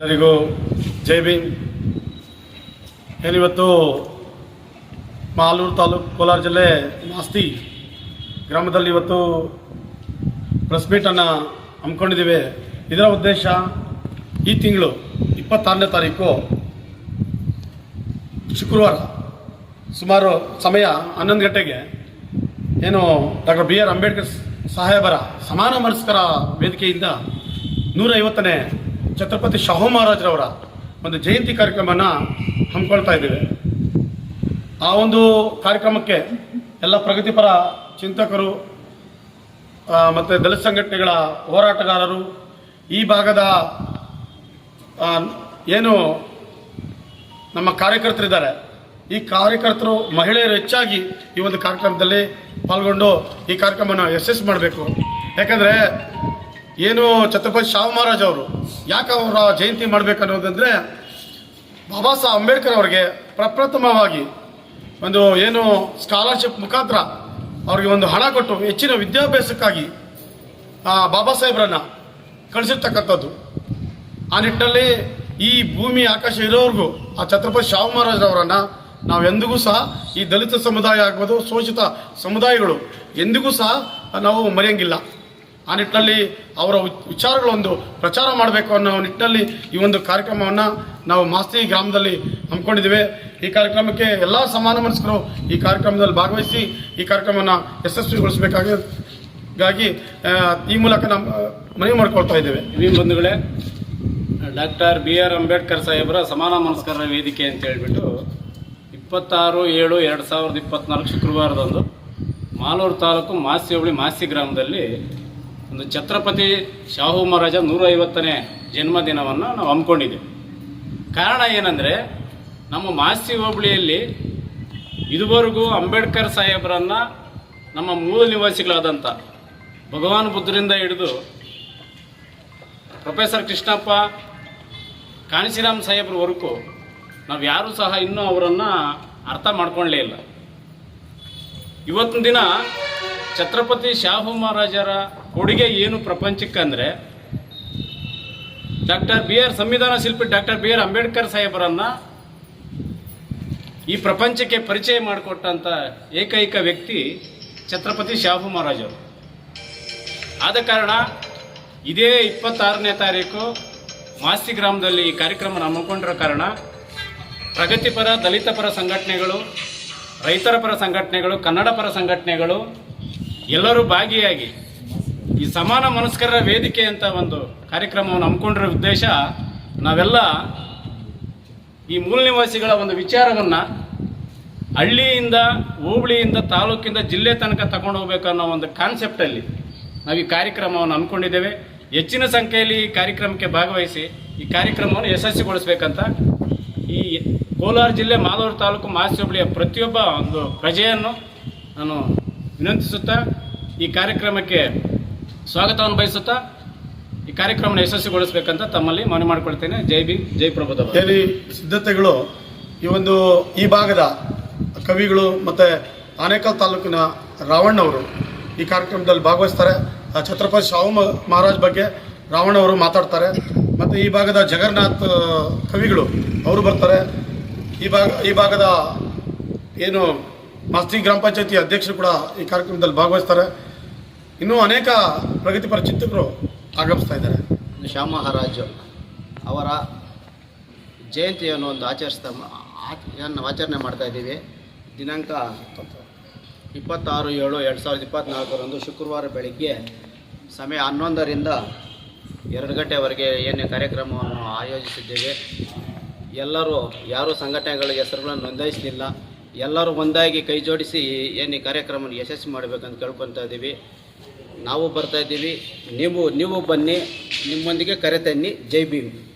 ಎಲ್ಲರಿಗೂ ಜೈ ಭೀಮ್. ಏನಿವತ್ತು ಮಾಲೂರು ತಾಲೂಕು ಕೋಲಾರ ಜಿಲ್ಲೆ ಮಾಸ್ತಿ ಗ್ರಾಮದಲ್ಲಿ ಇವತ್ತು ಪ್ರೆಸ್ ಮೀಟನ್ನು ಹಮ್ಮಿಕೊಂಡಿದ್ದೀವಿ. ಇದರ ಉದ್ದೇಶ ಈ ತಿಂಗಳು ಇಪ್ಪತ್ತಾರನೇ ತಾರೀಕು ಶುಕ್ರವಾರ ಸುಮಾರು ಸಮಯ ಹನ್ನೊಂದು ಗಂಟೆಗೆ ಏನು ಡಾಕ್ಟರ್ ಬಿ ಆರ್ ಅಂಬೇಡ್ಕರ್ ಸಾಹೇಬರ ಸಮಾನ ಮನಸ್ಕರ ವೇದಿಕೆಯಿಂದ ನೂರೈವತ್ತನೇ ಛತ್ರಪತಿ ಶಾಹು ಮಹಾರಾಜರವರ ಒಂದು ಜಯಂತಿ ಕಾರ್ಯಕ್ರಮನ ಹಮ್ಮಿಕೊಳ್ತಾ ಇದ್ದೇವೆ. ಆ ಒಂದು ಕಾರ್ಯಕ್ರಮಕ್ಕೆ ಎಲ್ಲ ಪ್ರಗತಿಪರ ಚಿಂತಕರು ಮತ್ತು ದಲಿತ ಸಂಘಟನೆಗಳ ಹೋರಾಟಗಾರರು, ಈ ಭಾಗದ ಏನು ನಮ್ಮ ಕಾರ್ಯಕರ್ತರಿದ್ದಾರೆ. ಈ ಕಾರ್ಯಕರ್ತರು ಮಹಿಳೆಯರು ಹೆಚ್ಚಾಗಿ ಈ ಒಂದು ಕಾರ್ಯಕ್ರಮದಲ್ಲಿ ಪಾಲ್ಗೊಂಡು ಈ ಕಾರ್ಯಕ್ರಮವನ್ನು ಯಶಸ್ಸು ಮಾಡಬೇಕು. ಯಾಕಂದರೆ ಏನು ಛತ್ರಪತಿ ಶಾಹು ಮಹಾರಾಜ್ ಅವರು ಯಾಕೆ ಅವರ ಜಯಂತಿ ಮಾಡಬೇಕು ಅನ್ನೋದಂದರೆ ಬಾಬಾ ಸಾಹೇಬ್ ಅಂಬೇಡ್ಕರ್ ಅವರಿಗೆ ಪ್ರಪ್ರಥಮವಾಗಿ ಒಂದು ಏನು ಸ್ಕಾಲರ್ಶಿಪ್ ಮುಖಾಂತರ ಅವರಿಗೆ ಒಂದು ಹಣ ಕೊಟ್ಟು ಹೆಚ್ಚಿನ ವಿದ್ಯಾಭ್ಯಾಸಕ್ಕಾಗಿ, ಆ, ಬಾಬಾ ಸಾಹೇಬ್ರನ್ನ ಕಳಿಸಿರ್ತಕ್ಕಂಥದ್ದು. ಆ ನಿಟ್ಟಿನಲ್ಲಿ ಈ ಭೂಮಿ ಆಕಾಶ ಇರೋವರೆಗೂ ಆ ಛತ್ರಪತಿ ಶಾಹು ಮಹಾರಾಜ್ರವರನ್ನು ನಾವು ಎಂದಿಗೂ ಸಹ ಈ ದಲಿತ ಸಮುದಾಯ ಆಗ್ಬೋದು, ಶೋಷಿತ ಸಮುದಾಯಗಳು ಎಂದಿಗೂ ಸಹ ನಾವು ಮರೆಯಂಗಿಲ್ಲ. ಆ ನಿಟ್ಟಿನಲ್ಲಿ ಅವರ ವಿಚಾರಗಳೊಂದು ಪ್ರಚಾರ ಮಾಡಬೇಕು ಅನ್ನೋ ನಿಟ್ಟಿನಲ್ಲಿ ಈ ಒಂದು ಕಾರ್ಯಕ್ರಮವನ್ನು ನಾವು ಮಾಸ್ತಿ ಗ್ರಾಮದಲ್ಲಿ ಹಮ್ಮಿಕೊಂಡಿದ್ದೇವೆ. ಈ ಕಾರ್ಯಕ್ರಮಕ್ಕೆ ಎಲ್ಲ ಸಮಾನ ಮನಸ್ಕರು ಈ ಕಾರ್ಯಕ್ರಮದಲ್ಲಿ ಭಾಗವಹಿಸಿ ಈ ಕಾರ್ಯಕ್ರಮವನ್ನು ಯಶಸ್ವಿಗೊಳಿಸಬೇಕಾಗಿ ಈ ಮೂಲಕ ನಾವು ಮನವಿ ಮಾಡಿಕೊಳ್ತಾ ಇದ್ದೇವೆ. ವಿಮ್ ಬಂಧುಗಳೇ, ಡಾಕ್ಟರ್ ಬಿ ಆರ್ ಅಂಬೇಡ್ಕರ್ ಸಾಹೇಬರ ಸಮಾನ ಮನಸ್ಕರ ವೇದಿಕೆ ಅಂತ ಹೇಳಿಬಿಟ್ಟು ಇಪ್ಪತ್ತಾರು ಏಳು ಎರಡು ಸಾವಿರದ ಇಪ್ಪತ್ತ್ನಾಲ್ಕು ಶುಕ್ರವಾರದಂದು ಮಾಲೂರು ತಾಲೂಕು ಮಾಸಿ ಹೋಬಳಿ ಮಾಸ್ತಿ ಗ್ರಾಮದಲ್ಲಿ ಒಂದು ಛತ್ರಪತಿ ಶಾಹು ಮಹಾರಾಜ ನೂರ ಐವತ್ತನೇ ಜನ್ಮದಿನವನ್ನು ನಾವು ಹಮ್ಮಿಕೊಂಡಿದ್ದೇವೆ. ಕಾರಣ ಏನಂದರೆ, ನಮ್ಮ ಮಾಸಿ ಹೋಬಳಿಯಲ್ಲಿ ಇದುವರೆಗೂ ಅಂಬೇಡ್ಕರ್ ಸಾಹೇಬರನ್ನು ನಮ್ಮ ಮೂಲ ನಿವಾಸಿಗಳಾದಂಥ ಭಗವಾನ್ ಬುದ್ಧರಿಂದ ಹಿಡಿದು ಪ್ರೊಫೆಸರ್ ಕೃಷ್ಣಪ್ಪ, ಕಾಣಿಸಿರಾಮ್ ಸಾಹೇಬ್ರವರೆಗೂ ನಾವು ಯಾರೂ ಸಹ ಇನ್ನೂ ಅವರನ್ನು ಅರ್ಥ ಮಾಡ್ಕೊಳ್ಳೇ ಇಲ್ಲ. ಇವತ್ತಿನ ದಿನ ಛತ್ರಪತಿ ಶಾಹು ಮಹಾರಾಜರ ಕೊಡುಗೆ ಏನು ಪ್ರಪಂಚಕ್ಕಂದರೆ ಡಾಕ್ಟರ್ ಬಿ ಆರ್ ಸಂವಿಧಾನ ಶಿಲ್ಪಿ ಡಾಕ್ಟರ್ ಬಿ ಆರ್ ಅಂಬೇಡ್ಕರ್ ಸಾಹೇಬರನ್ನು ಈ ಪ್ರಪಂಚಕ್ಕೆ ಪರಿಚಯ ಮಾಡಿಕೊಟ್ಟಂಥ ಏಕೈಕ ವ್ಯಕ್ತಿ ಛತ್ರಪತಿ ಶಾಹು ಮಹಾರಾಜರು ಆದ ಕಾರಣ ಇದೇ ಇಪ್ಪತ್ತಾರನೇ ತಾರೀಕು ಮಾಸ್ತಿ ಗ್ರಾಮದಲ್ಲಿ ಈ ಕಾರ್ಯಕ್ರಮ ಹಮ್ಮಿಕೊಂಡಿರೋ ಕಾರಣ ಪ್ರಗತಿಪರ ದಲಿತ ಪರ ಸಂಘಟನೆಗಳು, ರೈತರ ಪರ ಸಂಘಟನೆಗಳು, ಕನ್ನಡ ಪರ ಸಂಘಟನೆಗಳು ಎಲ್ಲರೂ ಭಾಗಿಯಾಗಿ ಈ ಸಮಾನ ಮನಸ್ಕರರ ವೇದಿಕೆ ಅಂತ ಒಂದು ಕಾರ್ಯಕ್ರಮವನ್ನು ಹಮ್ಮಿಕೊಂಡಿರೋ ಉದ್ದೇಶ ನಾವೆಲ್ಲ ಈ ಮೂಲ ನಿವಾಸಿಗಳ ಒಂದು ವಿಚಾರವನ್ನು ಹಳ್ಳಿಯಿಂದ, ಹೋಬಳಿಯಿಂದ, ತಾಲೂಕಿಂದ ಜಿಲ್ಲೆ ತನಕ ತಗೊಂಡು ಹೋಗ್ಬೇಕು ಅನ್ನೋ ಒಂದು ಕಾನ್ಸೆಪ್ಟಲ್ಲಿ ನಾವು ಈ ಕಾರ್ಯಕ್ರಮವನ್ನು ಅಂದ್ಕೊಂಡಿದ್ದೇವೆ ಹೆಚ್ಚಿನ ಸಂಖ್ಯೆಯಲ್ಲಿ ಈ ಕಾರ್ಯಕ್ರಮಕ್ಕೆ ಭಾಗವಹಿಸಿ ಈ ಕಾರ್ಯಕ್ರಮವನ್ನು ಯಶಸ್ವಿಗೊಳಿಸ್ಬೇಕಂತ ಈ ಕೋಲಾರ ಜಿಲ್ಲೆ ಮಾಲೂರು ತಾಲೂಕು ಮಾಸ್ತಿ ಹೋಬಳಿಯ ಪ್ರತಿಯೊಬ್ಬ ಒಂದು ಪ್ರಜೆಯನ್ನು ನಾನು ವಿನಂತಿಸುತ್ತಾ ಈ ಕಾರ್ಯಕ್ರಮಕ್ಕೆ ಸ್ವಾಗತವನ್ನು ಬಯಸುತ್ತಾ ಈ ಕಾರ್ಯಕ್ರಮವನ್ನು ಯಶಸ್ವಿಗೊಳಿಸಬೇಕಂತ ತಮ್ಮಲ್ಲಿ ಮನವಿ ಮಾಡಿಕೊಳ್ತೇನೆ. ಜೈ ಬಿ ಜೈ ಪ್ರಭುದ ಹೇಳಿ ಸಿದ್ಧತೆಗಳು ಈ ಒಂದು ಈ ಭಾಗದ ಕವಿಗಳು ಮತ್ತು ಆನೇಕಲ್ ತಾಲೂಕಿನ ರಾವಣ್ಣವರು ಈ ಕಾರ್ಯಕ್ರಮದಲ್ಲಿ ಭಾಗವಹಿಸ್ತಾರೆ. ಛತ್ರಪತಿ ಶಾಹು ಮಹಾರಾಜ್ ಬಗ್ಗೆ ರಾವಣ್ಣವರು ಮಾತಾಡ್ತಾರೆ. ಮತ್ತು ಈ ಭಾಗದ ಜಗನ್ನಾಥ್ ಕವಿಗಳು ಅವರು ಬರ್ತಾರೆ. ಈ ಭಾಗ, ಈ ಭಾಗದ ಏನು ಮಾಸ್ತಿ ಗ್ರಾಮ ಪಂಚಾಯತಿ ಅಧ್ಯಕ್ಷರು ಕೂಡ ಈ ಕಾರ್ಯಕ್ರಮದಲ್ಲಿ ಭಾಗವಹಿಸ್ತಾರೆ. ಇನ್ನೂ ಅನೇಕ ಪ್ರಗತಿಪರ ಚಿಂತಕರು ಆಗಮಿಸ್ತಾ ಇದ್ದಾರೆ. ಶ್ಯಾಮ ಮಹಾರಾಜ್ ಅವರ ಜಯಂತಿಯನ್ನು ಒಂದು ಆಚರಿಸ್ತಾ ಆಚರಣೆ ಆಚರಣೆ ಮಾಡ್ತಾ ಇದ್ದೀವಿ. ದಿನಾಂಕ ಇಪ್ಪತ್ತಾರು ಏಳು ಎರಡು ಸಾವಿರದ ಇಪ್ಪತ್ತ್ನಾಲ್ಕರಂದು ಶುಕ್ರವಾರ ಬೆಳಗ್ಗೆ ಸಮಯ ಹನ್ನೊಂದರಿಂದ ಎರಡು ಗಂಟೆವರೆಗೆ ಏನು ಕಾರ್ಯಕ್ರಮವನ್ನು ಆಯೋಜಿಸಿದ್ದೇವೆ. ಎಲ್ಲರೂ ಯಾರೂ ಸಂಘಟನೆಗಳ ಹೆಸರುಗಳನ್ನು ನೋಂದಾಯಿಸಲಿಲ್ಲ. ಎಲ್ಲರೂ ಒಂದಾಗಿ ಕೈ ಜೋಡಿಸಿ ಏನೇ ಕಾರ್ಯಕ್ರಮವನ್ನು ಯಶಸ್ವಿ ಮಾಡಬೇಕಂತ ಕೇಳ್ಕೊತಾ ಇದ್ದೀವಿ. ನಾವು ಬರ್ತಾ ಇದ್ದೀವಿ. ನೀವು ನೀವು ಬನ್ನಿ ನಿಮ್ಮೊಂದಿಗೆ ಕರೆ ತನ್ನಿ. ಜೈ ಭೀಮ್.